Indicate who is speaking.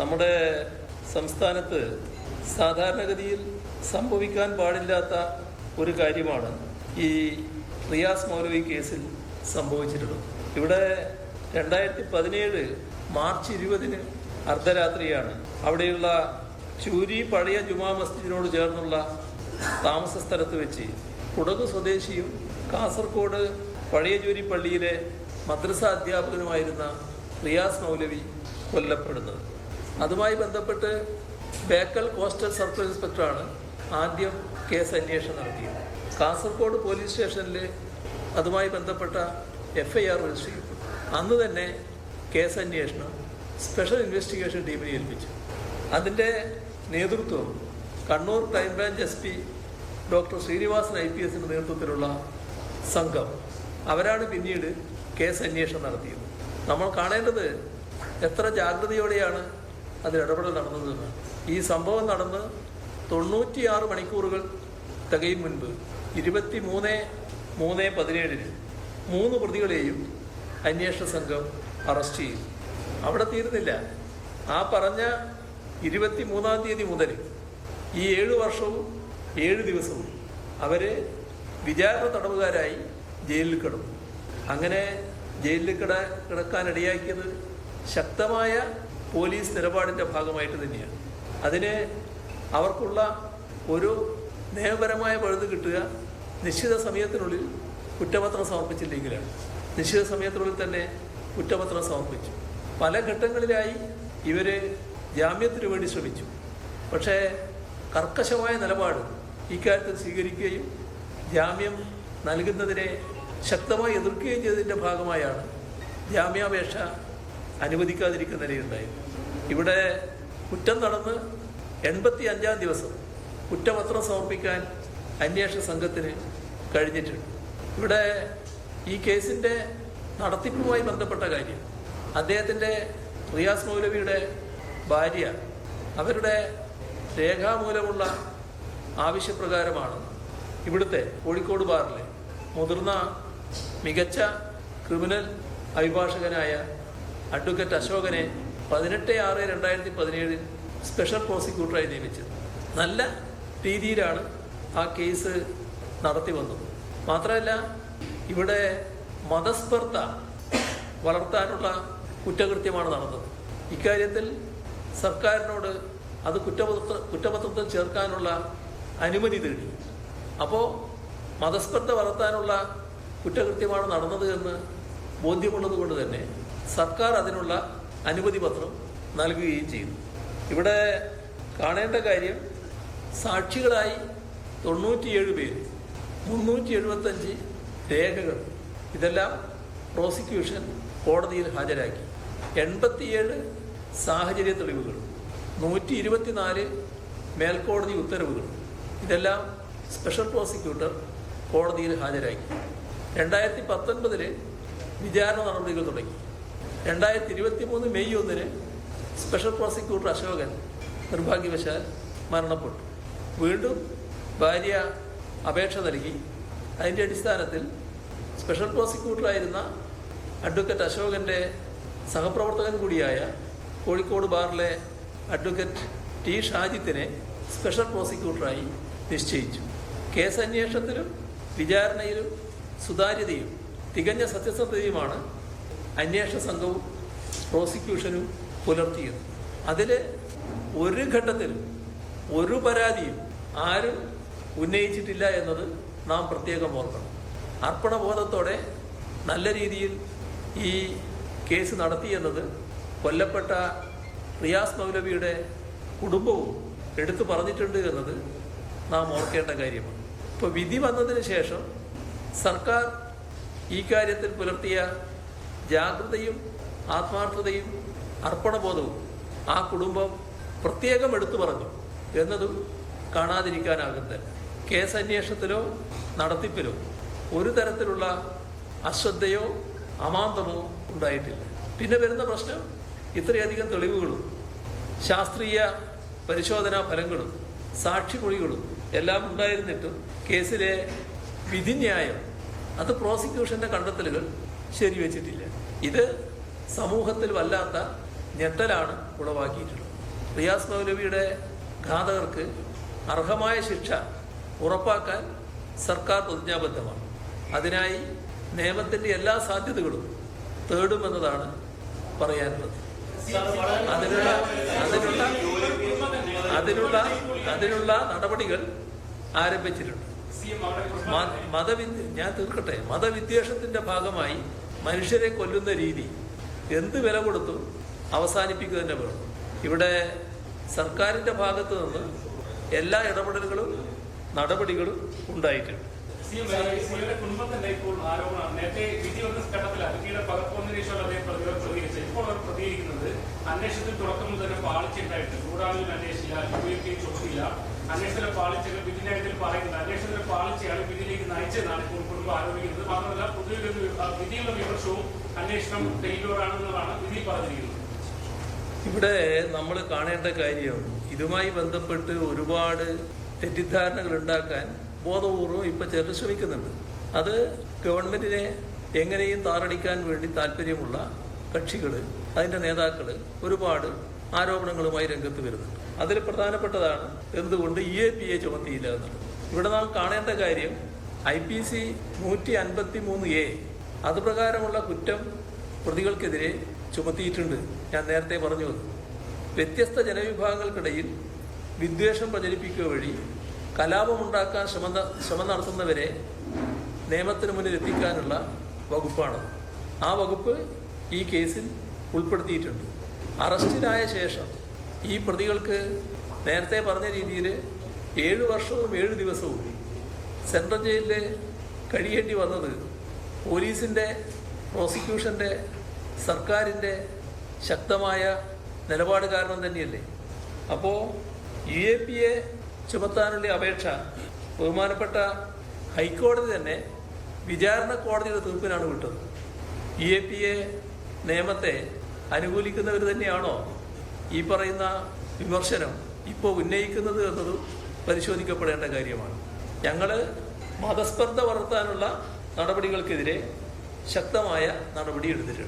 Speaker 1: നമ്മുടെ സംസ്ഥാനത്ത് സാധാരണഗതിയിൽ സംഭവിക്കാൻ പാടില്ലാത്ത ഒരു കാര്യമാണ് ഈ റിയാസ് മൗലവി കേസിൽ സംഭവിച്ചിട്ടുള്ളത്. ഇവിടെ രണ്ടായിരത്തി പതിനേഴ് മാർച്ച് ഇരുപതിന് അർദ്ധരാത്രിയാണ്. അവിടെയുള്ള ചൂരി പഴയ ജുമാ മസ്ജിദിനോട് ചേർന്നുള്ള താമസ സ്ഥലത്ത് വെച്ച് കുടക് സ്വദേശിയും കാസർഗോഡ് പഴയ ജൂരി പള്ളിയിലെ മദ്രസ അധ്യാപകനുമായിരുന്ന റിയാസ് മൗലവി കൊല്ലപ്പെടുന്നത്. അതുമായി ബന്ധപ്പെട്ട് ബേക്കൽ കോസ്റ്റൽ സർക്കിൾ ഇൻസ്പെക്ടറാണ് ആദ്യം കേസ് അന്വേഷണം നടത്തിയത്. കാസർഗോഡ് പോലീസ് സ്റ്റേഷനിൽ അതുമായി ബന്ധപ്പെട്ട എഫ് ഐ ആർ രജിസ്റ്റർ ചെയ്തു. അന്ന് തന്നെ കേസ് അന്വേഷണം സ്പെഷ്യൽ ഇൻവെസ്റ്റിഗേഷൻ ടീമിനെ ഏൽപ്പിച്ചു. അതിന്റെ നേതൃത്വം Kannur crime branch S P doctor Sreenivasan I P എസിന്റെ നേതൃത്വത്തിലുള്ള സംഘം അവരാണ് പിന്നീട് കേസ് അന്വേഷണം നടത്തിയത്. നമ്മൾ കാണേണ്ടത് എത്ര ജാഗ്രതയോടെയാണ് അതിൽ ഇടപെടൽ നടന്നതെന്ന് ഈ സംഭവം നടന്ന് തൊണ്ണൂറ്റിയാറ് മണിക്കൂറുകൾ തികയും മുൻപ് ഇരുപത്തി മൂന്ന് മൂന്ന് പതിനേഴിന് മൂന്ന് പ്രതികളെയും അന്വേഷണ സംഘം അറസ്റ്റ് ചെയ്തു. അവിടെ തീരുന്നില്ല ആ പറഞ്ഞ ഇരുപത്തി മൂന്നാം തീയതി മുതൽ ഈ ഏഴു വർഷവും ഏഴ് ദിവസവും അവരെ വിചാരണ തടവുകാരായി ജയിലിൽ കിടന്നു. അങ്ങനെ ജയിലിൽ കിട കിടക്കാനിടയാക്കിയത് ശക്തമായ പോലീസ് നിലപാടിന്റെ ഭാഗമായിട്ട് തന്നെയാണ്. അതിന് അവർക്കുള്ള ഒരു നിയമപരമായ പഴുത് കിട്ടുക നിശ്ചിത സമയത്തിനുള്ളിൽ കുറ്റപത്രം സമർപ്പിച്ചില്ലെങ്കിലാണ്. നിശ്ചിത സമയത്തിനുള്ളിൽ തന്നെ കുറ്റപത്രം സമർപ്പിച്ചു. പല ഘട്ടങ്ങളിലായി ഇവർ ജാമ്യത്തിനു വേണ്ടി ശ്രമിച്ചു. പക്ഷേ കർക്കശമായ നിലപാട് ഇക്കാര്യത്തിൽ സ്വീകരിക്കുകയും ജാമ്യം നൽകുന്നതിനെ ശക്തമായി എതിർക്കുകയും ചെയ്തതിന്റെ ഭാഗമായാണ് ജാമ്യാപേക്ഷ അനുവദിക്കാതിരിക്കുന്ന നിലയുണ്ടായി ഇവിടെ കുറ്റം നടന്ന് എൺപത്തി അഞ്ചാം ദിവസം കുറ്റപത്രം സമർപ്പിക്കാൻ അന്വേഷണ സംഘത്തിന് കഴിഞ്ഞിട്ടുണ്ട്. ഇവിടെ ഈ കേസിന്റെ നടത്തിപ്പുമായി ബന്ധപ്പെട്ട കാര്യം. അദ്ദേഹത്തിന്റെ റിയാസ് മൗലവിയുടെ ഭാര്യ അവരുടെ രേഖാമൂലമുള്ള ആവശ്യപ്രകാരമാണ് ഇവിടുത്തെ കോഴിക്കോട് ബാറിലെ മുതിർന്ന മികച്ച ക്രിമിനൽ അഭിഭാഷകനായ അഡ്വക്കേറ്റ് അശോകനെ പതിനെട്ട് ആറ് രണ്ടായിരത്തി പതിനേഴിൽ സ്പെഷ്യൽ പ്രോസിക്യൂട്ടറായി നിയമിച്ചത്. നല്ല രീതിയിലാണ് ആ കേസ് നടത്തി വന്നത്. മാത്രമല്ല ഇവിടെ മതസ്പർദ്ധ വളർത്താനുള്ള കുറ്റകൃത്യമാണ് നടന്നത്. ഇക്കാര്യത്തിൽ സർക്കാരിനോട് അത് കുറ്റപത്ര കുറ്റപത്രത്തിൽ ചേർക്കാനുള്ള അനുമതി തേടി. അപ്പോൾ മതസ്പർദ്ധ വളർത്താനുള്ള കുറ്റകൃത്യമാണ് നടന്നത് എന്ന് ബോധ്യമുള്ളത് കൊണ്ട് തന്നെ സർക്കാർ അതിനുള്ള അനുമതി പത്രം നൽകുകയും ചെയ്യുന്നു. ഇവിടെ കാണേണ്ട കാര്യം സാക്ഷികളായി തൊണ്ണൂറ്റിയേഴ് പേര് മുന്നൂറ്റി എഴുപത്തഞ്ച് രേഖകൾ ഇതെല്ലാം പ്രോസിക്യൂഷൻ കോടതിയിൽ ഹാജരാക്കി. എൺപത്തിയേഴ് സാഹചര്യ തെളിവുകൾ നൂറ്റി ഇരുപത്തിനാല് മേൽക്കോടതി ഉത്തരവുകൾ ഇതെല്ലാം സ്പെഷ്യൽ പ്രോസിക്യൂട്ടർ കോടതിയിൽ ഹാജരാക്കി. രണ്ടായിരത്തി പത്തൊൻപതിൽ വിചാരണ നടപടികൾ തുടങ്ങി. രണ്ടായിരത്തി ഇരുപത്തി മൂന്ന് മെയ് ഒന്നിന് സ്പെഷ്യൽ പ്രോസിക്യൂട്ടർ അശോകൻ നിർഭാഗ്യവശാൽ മരണപ്പെട്ടു. വീണ്ടും ഭാര്യ അപേക്ഷ നൽകി. അതിന്റെ അടിസ്ഥാനത്തിൽ സ്പെഷ്യൽ പ്രോസിക്യൂട്ടറായിരുന്ന അഡ്വക്കേറ്റ് അശോകന്റെ സഹപ്രവർത്തകൻ കൂടിയായ കോഴിക്കോട് ബാറിലെ അഡ്വക്കേറ്റ് ടി ഷാജിത്തിനെ സ്പെഷ്യൽ പ്രോസിക്യൂട്ടറായി നിശ്ചയിച്ചു. കേസ് അന്വേഷണത്തിലും വിചാരണയിലും സുതാര്യതയും തികഞ്ഞ സത്യസന്ധതയുമാണ് അന്വേഷണ സംഘവും പ്രോസിക്യൂഷനും പുലർത്തിയത് അതിൽ ഒരു ഘട്ടത്തിൽ ഒരു പരാതിയും ആരും ഉന്നയിച്ചിട്ടില്ല എന്നത് നാം പ്രത്യേകം ഓർക്കണം. അർപ്പണബോധത്തോടെ നല്ല രീതിയിൽ ഈ കേസ് നടത്തിയെന്നത് കൊല്ലപ്പെട്ട റിയാസ് മൗലവിയുടെ കുടുംബവും എടുത്തു പറഞ്ഞിട്ടുണ്ട് എന്നത് നാം ഓർക്കേണ്ട കാര്യമാണ്. ഇപ്പോൾ വിധി വന്നതിന് ശേഷം സർക്കാർ ഈ കാര്യത്തിൽ പുലർത്തിയ ജാഗ്രതയും ആത്മാർത്ഥതയും അർപ്പണബോധവും ആ കുടുംബം പ്രത്യേകം എടുത്തു പറഞ്ഞു എന്നതും കാണാതിരിക്കാനാകുന്നില്ല കേസ് അന്വേഷണത്തിലോ നടത്തിപ്പിലോ ഒരു തരത്തിലുള്ള അശ്രദ്ധയോ അമാന്തമോ ഉണ്ടായിട്ടില്ല. പിന്നെ വരുന്ന പ്രശ്നം ഇത്രയധികം തെളിവുകളും ശാസ്ത്രീയ പരിശോധനാ ഫലങ്ങളും സാക്ഷിമൊഴികളും എല്ലാം ഉണ്ടായിരുന്നിട്ടും കേസിലെ വിധിന്യായം അത് പ്രോസിക്യൂഷന്റെ കണ്ടെത്തലുകൾ ശരിവെച്ചിട്ടില്ല. ഇത് സമൂഹത്തിൽ വല്ലാത്ത ഞെട്ടലാണ് ഉളവാക്കിയിട്ടുള്ളത്. റിയാസ് മൗലവിയുടെ ഘാതകർക്ക് അർഹമായ ശിക്ഷ ഉറപ്പാക്കാൻ സർക്കാർ പ്രതിജ്ഞാബദ്ധമാണ്. അതിനായി നിയമത്തിന്റെ എല്ലാ സാധ്യതകളും തേടുമെന്നതാണ് പറയാനുള്ളത്. അതിനുള്ള അതിനുള്ള അതിനുള്ള അതിനുള്ള നടപടികൾ ആരംഭിച്ചിട്ടുണ്ട്. മതവിദ്യ ഞാൻ തീർക്കട്ടെ. മതവിദ്വേഷത്തിന്റെ ഭാഗമായി മനുഷ്യരെ കൊല്ലുന്ന രീതി എന്ത് വില കൊടുത്തു? അവസാനിപ്പിക്കുക തന്നെ വേണം ഇവിടെ സർക്കാരിന്റെ ഭാഗത്ത് നിന്ന് എല്ലാ ഇടപെടലുകളും നടപടികളും ഉണ്ടായിട്ടുണ്ട്.
Speaker 2: അന്വേഷണത്തിൽ തുടക്കം മുതൽ പാളിച്ചുണ്ടായിട്ട് കൂടാതെ അന്വേഷിച്ചില്ല ചോദിക്കുകയും ചുമത്തില്ല അന്വേഷണത്തിലെ പാളിച്ചകൾ ബില്ലിന്റെ കാര്യത്തിൽ പറയുന്നത് അന്വേഷണത്തിലെ പാളിച്ചയാണ് വിധിയിലേക്ക് നയിച്ചതെന്നാണ് ഇപ്പോൾ കുടുംബം ആരോപിക്കുന്നത്. മാത്രമല്ല പൊതുവെ ഒരു, ആ, വിധിയുള്ള വിമർശവും അന്വേഷണം ഫെയിലുവറാണെന്നതാണ് വിധി പറഞ്ഞിരിക്കുന്നത്.
Speaker 1: ഇവിടെ നമ്മൾ കാണേണ്ട കാര്യം ഇതുമായി ബന്ധപ്പെട്ട് ഒരുപാട് തെറ്റിദ്ധാരണകൾ ഉണ്ടാക്കാൻ ബോധപൂർവം ഇപ്പൊ ചിലർ ശ്രമിക്കുന്നുണ്ട്. അത് ഗവൺമെന്റിനെ എങ്ങനെയും താറടിക്കാൻ വേണ്ടി താല്പര്യമുള്ള കക്ഷികൾ അതിന്റെ നേതാക്കൾ ഒരുപാട് ആരോപണങ്ങളുമായി രംഗത്ത് വരുന്നുണ്ട്. അതിൽ പ്രധാനപ്പെട്ടതാണ് എന്തുകൊണ്ട് ഇ എ പി എ ചുമത്തിയില്ല എന്നുള്ളത്. ഇവിടെ നാം കാണേണ്ട കാര്യം ഐ പി സി നൂറ്റി അൻപത്തി മൂന്ന് എ അത് പ്രകാരമുള്ള കുറ്റം പ്രതികൾക്കെതിരെ ചുമത്തിയിട്ടുണ്ട്. ഞാൻ നേരത്തെ പറഞ്ഞു. വ്യത്യസ്ത ജനവിഭാഗങ്ങൾക്കിടയിൽ വിദ്വേഷം പ്രചരിപ്പിക്കുക വഴി കലാപമുണ്ടാക്കാൻ ശ്രമം ശ്രമം നടത്തുന്നവരെ നിയമത്തിന് മുന്നിൽ എത്തിക്കാനുള്ള വകുപ്പാണ്. ആ വകുപ്പ് ഈ കേസിൽ ഉൾപ്പെടുത്തിയിട്ടുണ്ട്. അറസ്റ്റിലായ ശേഷം ഈ പ്രതികൾക്ക് നേരത്തെ പറഞ്ഞ രീതിയിൽ ഏഴ് വർഷവും ഏഴ് ദിവസവും സെൻട്രൽ ജയിലിൽ കഴിയേണ്ടി വന്നത് പോലീസിന്റെ പ്രോസിക്യൂഷന്റെ സർക്കാരിന്റെ ശക്തമായ നിലപാട് കാരണം തന്നെയല്ലേ? അപ്പോൾ യു എ പി എ ചുമത്താനുള്ള അപേക്ഷ ബഹുമാനപ്പെട്ട ഹൈക്കോടതി തന്നെ വിചാരണ കോടതിയുടെ തീർപ്പിനാണ് വിട്ടത്. യു എ പി എ നിയമത്തെ അനുകൂലിക്കുന്നവർ തന്നെയാണോ? ഈ പറയുന്ന വിമർശനം ഇപ്പോൾ ഉന്നയിക്കുന്നത് എന്നത് പരിശോധിക്കപ്പെടേണ്ട കാര്യമാണ്. ഞങ്ങൾ മതസ്പർദ്ധ വളർത്താനുള്ള നടപടികൾക്കെതിരെ ശക്തമായ നടപടി എടുത്തിട്ടുണ്ട്.